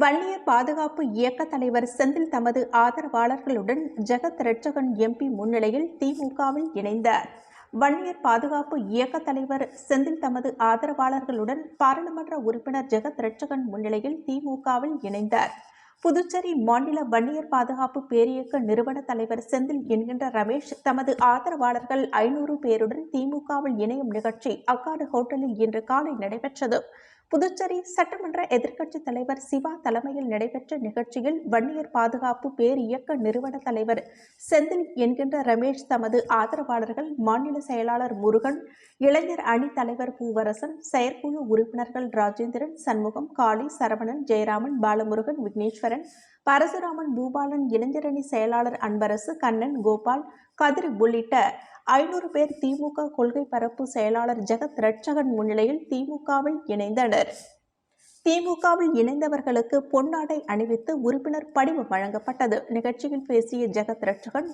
வன்னியர் பாதுகாப்பு இயக்க தலைவர் செந்தில் தமது ஆதரவாளர்களுடன் ஜெகத் ரட்சகன் எம்பி முன்னிலையில் திமுகவில் இணைந்தார். வன்னியர் பாதுகாப்பு இயக்க தலைவர் செந்தில் தமது ஆதரவாளர்களுடன் பாராளுமன்ற உறுப்பினர் ஜெகத் ரட்சகன் முன்னிலையில் திமுகவில் இணைந்தார். புதுச்சேரி மாநில வன்னியர் பாதுகாப்பு பேரியக்க நிறுவன தலைவர் செந்தில் என்கின்ற ரமேஷ் தமது ஆதரவாளர்கள் ஐநூறு பேருடன் திமுகவில் இணையும் நிகழ்ச்சி அக்காடு ஹோட்டலில் இன்று காலை நடைபெற்றது. புதுச்சேரி சட்டமன்ற எதிர்க்கட்சித் தலைவர் சிவா தலைமையில் நடைபெற்ற நிகழ்ச்சியில் வன்னியர் பாதுகாப்பு பேர் இயக்க நிறுவன தலைவர் செந்தில் என்கின்ற ரமேஷ் தமது ஆதரவாளர்கள் மாநில செயலாளர் முருகன் இளைஞர் அணி தலைவர் பூவரசன் செயற்குழு உறுப்பினர்கள் ராஜேந்திரன் சண்முகம் காளி சரவணன் ஜெயராமன் பாலமுருகன் விக்னேஸ்வரன் பரசுராமன் பூபாலன் இளைஞரணி செயலாளர் அன்பரசு கண்ணன் கோபால் கதிர் உள்ளிட்ட ஐநூறு பேர் திமுக கொள்கை பரப்பு செயலாளர் ஜெகத் ரட்சகன் முன்னிலையில் திமுகவில் இணைந்தனர். திமுகவில் இணைந்தவர்களுக்கு பொன்னாடை அணிவித்து உறுப்பினர் படிவம் வழங்கப்பட்டது. நிகழ்ச்சியில் பேசிய ஜெகத் ரட்சகன்